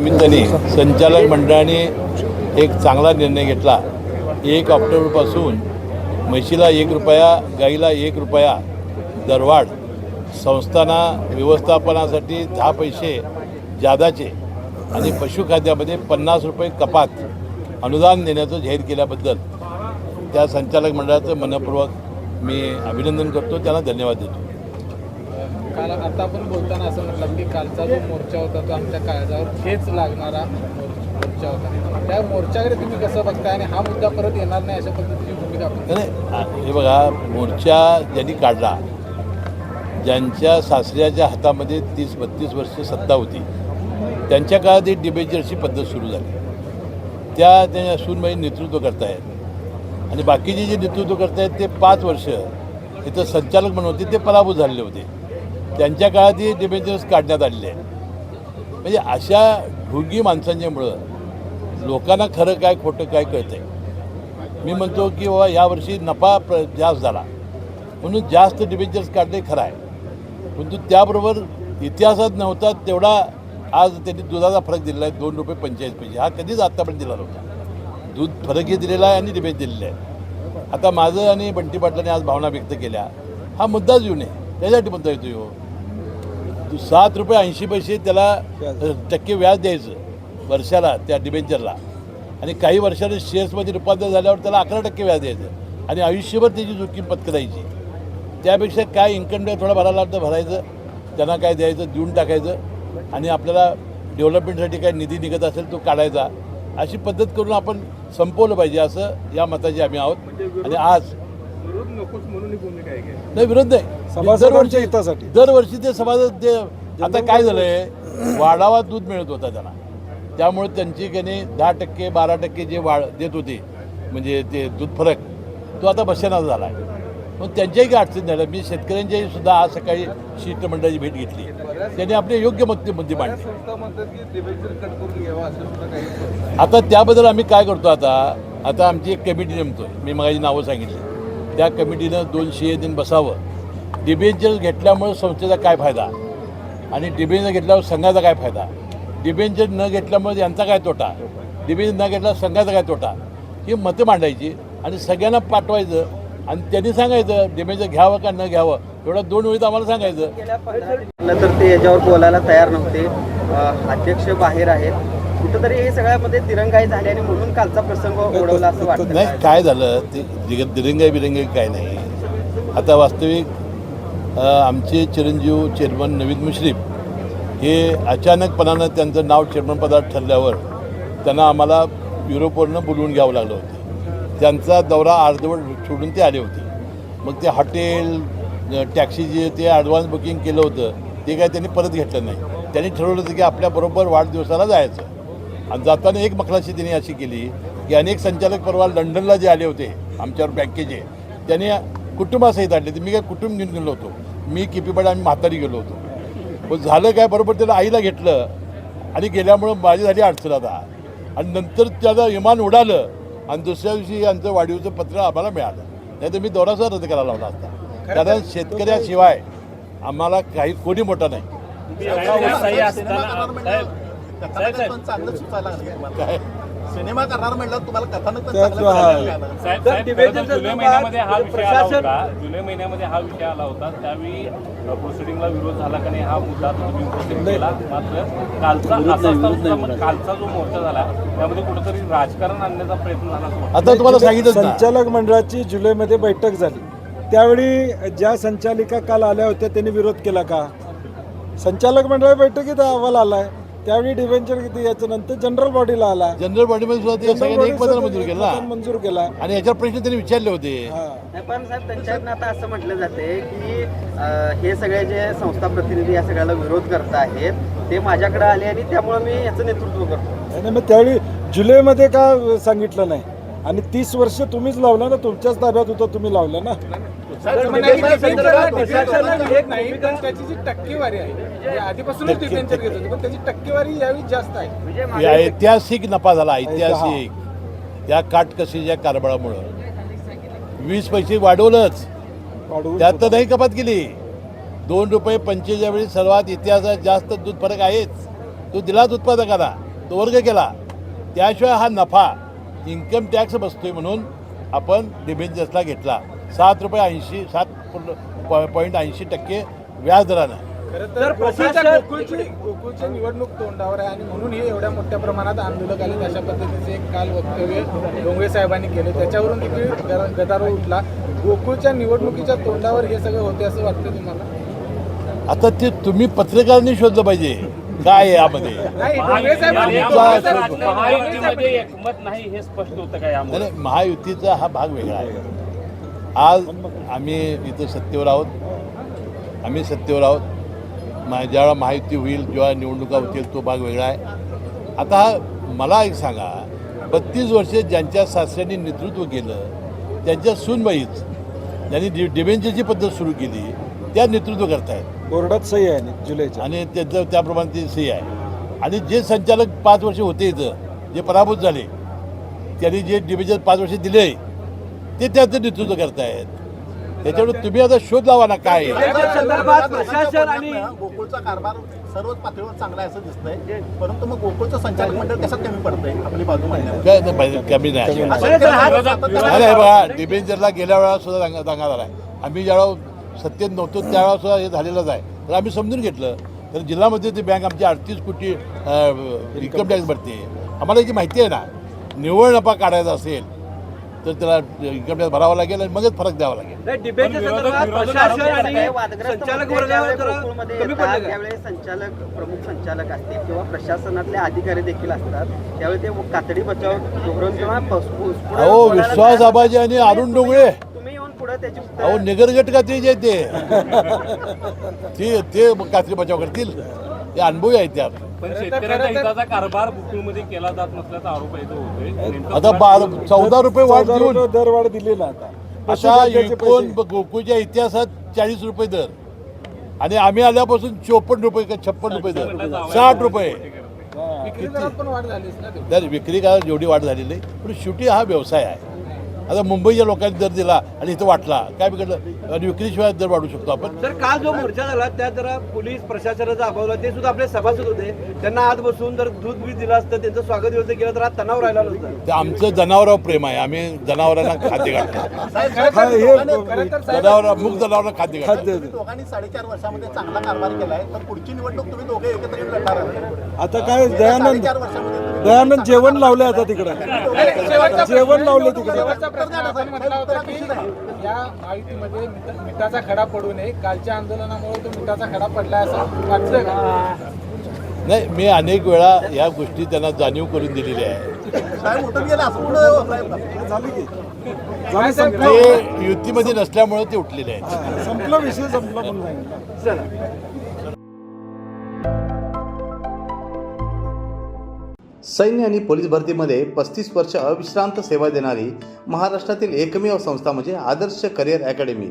निमित्ताने संचालक मंडळाने एक चांगला निर्णय घेतला. एक ऑक्टोबरपासून म्हशीला एक रुपया गाईला एक रुपया दरवाढ संस्थाना व्यवस्थापनासाठी दहा पैसे जादाचे आणि पशुखाद्यामध्ये पन्नास रुपये कपात अनुदान देण्याचं जाहीर केल्याबद्दल त्या संचालक मंडळाचं मनपूर्वक मी अभिनंदन करतो. त्यांना धन्यवाद देतो. काल आता आपण बोलताना असं म्हटलं की कालचा जो मोर्चा होता तो आमच्या काळजावर ठेच लागणारा मोर्चा होता. त्या मोर्चाकडे तुम्ही कसं बघताय आणि हा मुद्दा परत येणार नाही अशा पद्धतीची भूमिका नाही हे बघा मोर्चा ज्यांनी काढला ज्यांच्या सासऱ्याच्या हातामध्ये तीस बत्तीस वर्ष सत्ता होती त्यांच्या काळात ही डिबेचरची पद्धत सुरू झाली. त्या त्यांच्या सूनबाई नेतृत्व करतायत. आणि बाकीचे जे नेतृत्व करतायत ते पाच वर्ष इथं संचालक म्हणून होते ते पराभूत झालेले होते. त्यांच्या काळात ही डिबेंचर्स काढण्यात आलेले आहेत म्हणजे अशा ढुंगी माणसांच्यामुळं लोकांना खरं काय खोटं काय कळतंय? मी म्हणतो की बाबा यावर्षी नफा प्र जास्त झाला. म्हणून जास्त डिबेंचर्स काढणे खरं आहे. परंतु त्याबरोबर इतिहासात नव्हता तेवढा आज त्यांनी दुधाचा फरक दिलेला आहे दोन रुपये पंचेचाळीस पैसे. हा कधीच आत्तापर्यंत दिला नव्हता. दूध फरकही दिलेला आहे आणि डिबेंच दिलेलं आहे. आता माझं आणि बंटी पाटलाने आज भावना व्यक्त केल्या. हा मुद्दाच येऊ नये. त्यासाठी मुद्दा येतो. तू सात रुपये ऐंशी पैसे त्याला टक्के व्याज द्यायचं वर्षाला त्या डिबेंचरला आणि काही वर्षाने शेअर्समध्ये रूपांतर झाल्यावर त्याला अकरा टक्के व्याज द्यायचं. आणि आयुष्यभर त्याची जोखीम पत्करायची. त्यापेक्षा काय इन्कम टॅक्स थोडा भरायला लागतं भरायचं. त्यांना काय द्यायचं देऊन टाकायचं. आणि आपल्याला डेव्हलपमेंटसाठी काय निधी निघत असेल तो काढायचा. अशी पद्धत करून आपण संपवलं पाहिजे असं या मताचे आम्ही आहोत. आणि आज नाही विरोध नाही. सभासदांच्या हितासाठी. दरवर्षी ते सभासद ते आता काय झालंय? वाढावा दूध मिळत होता त्यांना. त्यामुळे त्यांची त्याने दहा टक्के बारा टक्के जे वाढ देत होते म्हणजे ते दूध फरक तो आता बसेनाच झाला आहे. मग त्यांच्याही काही अडचण झाल्या. मी शेतकऱ्यांच्याही सुद्धा आज सकाळी शिष्टमंडळाची भेट घेतली. त्यांनी आपले योग्य मुद्दे मुद्दे मांडले. आता त्याबद्दल आम्ही काय करतो आता? आता आमची एक कमिटी नेमतो मी माझी नावं सांगितली. त्या कमिटीनं दोनशे दिन बसावं. डिबेंचर घेतल्यामुळे संस्थेचा काय फायदा? आणि डिबेंचर घेतल्यावर संघाचा काय फायदा? डिबेंचर न घेतल्यामुळे यांचा काय तोटा? डिबेंचर न घेतल्यावर संघाचा काय तोटा? ही मतं मांडायची आणि सगळ्यांना पाठवायचं आणि त्यांनी सांगायचं डिबेंचर घ्यावं का न घ्यावं? एवढं दोन वेळी आम्हाला सांगायचं. नंतर ते याच्यावर बोलायला तयार नव्हते. अध्यक्ष बाहेर आहेत. कुठंतरी हे सगळ्यामध्ये दिरंगाई झाली आणि म्हणून कालचा प्रसंग ओढवला असं वाटतं. नाही काय झालं? ते दिग- दिरंगाई बिरंगाई काय नाही. आता वास्तविक आमचे चिरंजीव चेअरमन नवीन मुश्रीफ हे अचानकपणानं त्यांचं नाव चेअरमनपदात ठरल्यावर त्यांना आम्हाला युरोपवरनं बोलवून घ्यावं लागलं होतं. त्यांचा दौरा अर्धवट सोडून ते आले होते. मग ते हॉटेल टॅक्सी जे ते ॲडव्हान्स बुकिंग केलं होतं ते काय त्यांनी परत घेतलं नाही. त्यांनी ठरवलं होतं की आपल्याबरोबर वाढदिवसाला जायचं. आणि जाताना एक मखलाशी त्यांनी अशी केली की अनेक संचालक परवा लंडनला जे आले होते आमच्यावर बँकेचे त्यांनी कुटुंबासहित आणले ते मी काय कुटुंब घेऊन गेलो होतो. मी किपीपाडा आम्ही म्हातारी गेलो होतो. पण झालं काय? बरोबर त्याला आईला घेतलं आणि गेल्यामुळं माझी झाली अडचण आता. आणि नंतर त्याचं विमान उडालं आणि दुसऱ्या दिवशी यांचं वाढीवचं पत्र आम्हाला मिळालं. नाही तर मी दौराचा रद्द करायला लावला असता. कारण शेतकऱ्याशिवाय आम्हाला काही कोणी मोठा नाही. काय? सिनेमा करणार म्हटलं तुम्हाला कथानक पण त्यात चांगलं हा. करायला मिळालं. साहेब, साहेब, खरं तर जुलै महिन्यामध्ये हा विषय आला होता. जुलै महिन्यामध्ये हा विषय आला होता. त्यावेळी प्रोसिडिंगला विरोध झाला का नाही हा मुद्दा तुम्ही उपस्थित केला. मात्र कालचा असा मग कालचा जो मोर्चा झाला त्यामध्ये कुठेतरी राजकारण आणण्याचा प्रयत्न झाला. आता तुम्हाला सांगितलं संचालक मंडळाची जुलैमध्ये बैठक झाली. त्यावेळी ज्या संचालिका काल आल्या होत्या त्यांनी विरोध केला का? संचालक मंडळ बैठकीत अहवाल आलाय. त्यावेळी डिव्हेंचर किती याच्या नंतर जनरल बॉडीला आला. जनरल बॉडीमध्ये सुद्धा ते सगळ्यांनी एक पत्र मंजूर केलं. मंजूर केला. आणि याच्यावर प्रश्न त्यांनी विचारले होते. हा. नाही पण साहेब त्यांच्याकडनं आता असं म्हटलं जाते की अ, हे सगळे जे संस्था प्रतिनिधी या सगळ्याला विरोध करत आहेत ते माझ्याकडे आले आणि त्यामुळे मी याचं नेतृत्व करतो. आणि मग त्यावेळी जुलैमध्ये का सांगितलं नाही? आणि तीस वर्ष तुम्हीच लावलं ना तुमच्याच ताब्यात होतं तुम्ही लावलं ना? तर म्हणा की डिबेंचरला डिबेंचरला घेत नाही पण त्याची जी टक्केवारी आहे आधीपासूनच डिबेंचर घेत होते पण त्याची टक्केवारी यावेळी जास्त आहे. या ऐतिहासिक नफा झाला ऐतिहासिक. या काटकशीच्या कारभारामुळं. वीस पैसे वाढवलंच. वाढवून त्यात तर नाही कपात केली. दोन रुपये पंचेच्या वेळी सर्वात इतिहासात जास्त दूध फरक आहेच. तो दिलाच उत्पादकाला तो वर्ग केला. त्याशिवाय हा नफा इन्कम टॅक्स बसतोय म्हणून आपण डिबेंचर्सला घेतला. सात रुपये ऐंशी सात पॉईंट ऐंशी टक्के व्याजदरानं खरं तर गोकुळच्या गोकुळची गोकुळची निवडणूक तोंडावर आहे आणि म्हणून हे एवढ्या मोठ्या प्रमाणात आंदोलक आले. अशा पद्धतीचे एक काल वक्तव्य डोंगरे साहेबांनी केले. त्याच्यावरून देखील गर- गदारोळ उठला. गोकुळच्या निवडणुकीच्या तोंडावर हे सगळं होते असं वाटतं तुम्हाला? आता ते तुम्ही पत्रकारांनी शोधलं पाहिजे. काय आहे यामध्ये? हे महायुतीचा हा भाग वेगळा आहे. आज आम्ही इथं सत्तेवर आहोत. आम्ही सत्तेवर आहोत. मा ज्यावेळा महायुती होईल जेव्हा निवडणुका होतील तो भाग वेगळा आहे. आता मला एक सांगा. बत्तीस वर्षे ज्यांच्या सासऱ्यांनी नेतृत्व केलं त्यांच्या सूनबाईच ज्यांनी डि डिबेंचरची पद्धत सुरू केली त्या नेतृत्व करतायत. बोर्डात सही आहे ना जुलैच्या. आणि त्यांचं त्याप्रमाणे ती सही आहे. आणि जे संचालक पाच वर्ष होते इथं जे पराभूत झाले त्यांनी जे डिव्हिजन पाच वर्ष दिले ते त्याचं नेतृत्व करतायत. त्याच्यामुळे तुम्ही आता शोध लावा ना काय. आहे. संदर्भात प्रशासन आणि गोकुळचा कारभार सर्वच पातळीवर चांगला आहे असं दिसतंय. परंतु मग गोकुळचं संचालक मंडळ कसं कमी पडतंय? आपली बाजू मांडण्यावर काय नाही पाहिजे, कमी नाही. हा अरे बघा डिबेंचरला गेल्या वेळा सुद्धा दंगा दंगा झाला आहे. आम्ही ज्यावेळा सत्तेत नव्हतो त्यावेळा सुद्धा हे झालेलंच आहे. तर आम्ही समजून घेतलं. तर जिल्ह्यामध्ये ती बँक आमची अडतीस कोटी इन्कम टॅक्स भरते. आम्हाला याची माहिती आहे ना निव्वळ नफा काढायचा असेल तर त्याला इन्कम टॅक्स भरावा लागेल आणि मगच फरक द्यावा लागेल. डिबेटच्या संदर्भात प्रशासन आणि संचालक मुद्दे वर्गावर ज्यावेळेस जरा गोकुळमध्ये कमी येतात, पडले का? त्यावेळेस संचालक प्रमुख संचालक असतील किंवा प्रशासनातले अधिकारी देखील असतात त्यावेळी ते कातडी बचाव धोरण किंवा पस- पुस- पुढे अहो बोलायला विश्वास तयार आबाजी आणि अरुण डोंगळे तुम्ही येऊन पुढे त्याची उत्तरं- अहो निगरगट का ते जे ते? ते ते मग कात्री बचाव करतील. ते अनुभवी आहेत त्यात. पण शेतकऱ्यांच्या हिताचा कारभार गोकुळमध्ये केला जात नसल्याचा आरोप इथं होतोय. नेमकं आता बारा चौदा रुपये वाढ देऊन दरवाढ दिली ना आता अशा एकूण. गोकुळच्या इतिहासात चाळीस रुपये दर. आणि आम्ही आल्यापासून चोपन्न रुपये का छप्पन रुपये दर. साठ रुपये. वाढ. तर विक्री काय जेवढी वाढ झालेली पण शेवटी हा व्यवसाय आहे. आता मुंबईच्या लोकांनी दर दिला आणि इथं वाटला. काय बिघडलं? आणि विक्रीशिवाय दर वाढू शकतो आपण. तर काल जो मोर्चा झाला त्यात जरा पोलीस प्रशासनाचा अभाव. ते सुद्धा आपले सभासद होते. त्यांना आत बसून जर दूध बीज दिलं असतं त्यांचं स्वागत व्यवस्था केलं तर आज तणाव राहिला नसतं. ते आमचं जनावरावर प्रेम आहे. आम्ही जनावरांना खाद्य घालतो. जनावर मुख जनावरांना खाद्य घालतो. दोघांनी साडेचार वर्षामध्ये चांगला कारभार केलाय तर पुढची निवडणूक तुम्ही दोघे एकत्र येऊन लढणार आहात. आता काय दयानंद वर्षामध्ये दयानंद जेवण लावले आता तिकडे. जेवण लावलं तिकडे. शेवटचा प्रश्न आपण म्हटला होता की या महायुतीमध्ये मिठ- मिठाचा खडा पडू नये. कालच्या आंदोलनामुळे तो मिठाचा खडा पडला असं वाटलं का? नाही मी अनेक वेळा या गोष्टी त्यांना जाणीव करून दिलेल्या आहे. संपलं? ते युतीमध्ये नसल्यामुळे ते उठलेले आहेत. हा, संपला विषय संपला सैन्य आणि पोलीस भरतीमध्ये पस्तीस वर्ष अविश्रांत सेवा देणारी महाराष्ट्रातील एकमेव संस्था म्हणजे आदर्श करिअर अकॅडमी.